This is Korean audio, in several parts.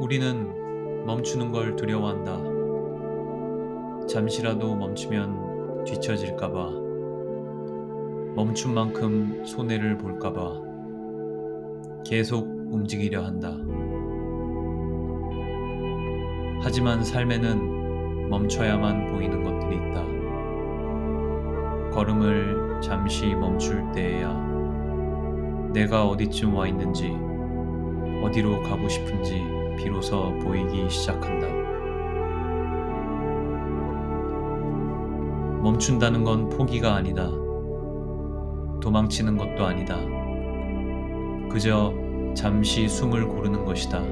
우리는 멈추는 걸 두려워한다. 잠시라도 멈추면 뒤처질까봐, 멈춘 만큼 손해를 볼까봐, 계속 움직이려 한다. 하지만 삶에는 멈춰야만 보이는 것들이 있다. 걸음을 잠시 멈출 때에야 내가 어디쯤 와 있는지, 어디로 가고 싶은지 비로소 보이기 시작한다. 멈춘다는 건 포기가 아니다. 도망치는 것도 아니다. 그저 잠시 숨을 고르는 것이다.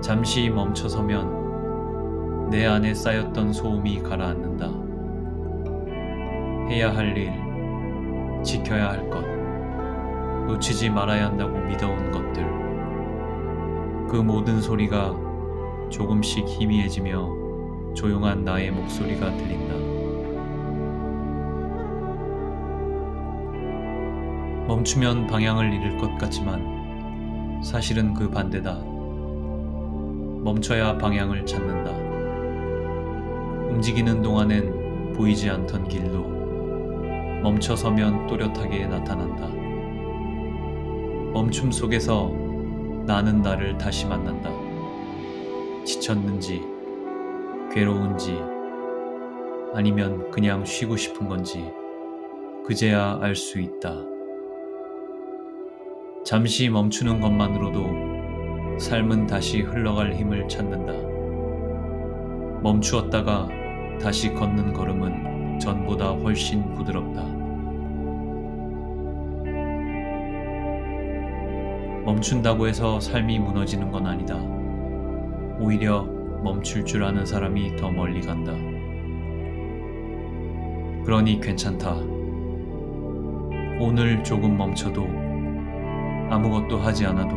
잠시 멈춰서면 내 안에 쌓였던 소음이 가라앉는다. 해야 할 일, 지켜야 할 것, 놓치지 말아야 한다고 믿어온 것들. 그 모든 소리가 조금씩 희미해지며 조용한 나의 목소리가 들린다. 멈추면 방향을 잃을 것 같지만 사실은 그 반대다. 멈춰야 방향을 찾는다. 움직이는 동안엔 보이지 않던 길도 멈춰서면 또렷하게 나타난다. 멈춤 속에서 나는 나를 다시 만난다. 지쳤는지, 괴로운지, 아니면 그냥 쉬고 싶은 건지, 그제야 알 수 있다. 잠시 멈추는 것만으로도 삶은 다시 흘러갈 힘을 찾는다. 멈추었다가 다시 걷는 걸음은 전보다 훨씬 부드럽다. 멈춘다고 해서 삶이 무너지는 건 아니다. 오히려 멈출 줄 아는 사람이 더 멀리 간다. 그러니 괜찮다. 오늘 조금 멈춰도 아무것도 하지 않아도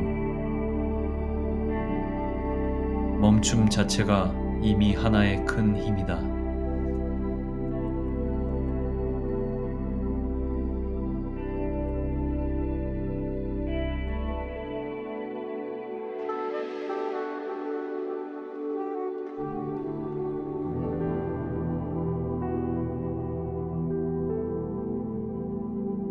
멈춤 자체가 이미 하나의 큰 힘이다.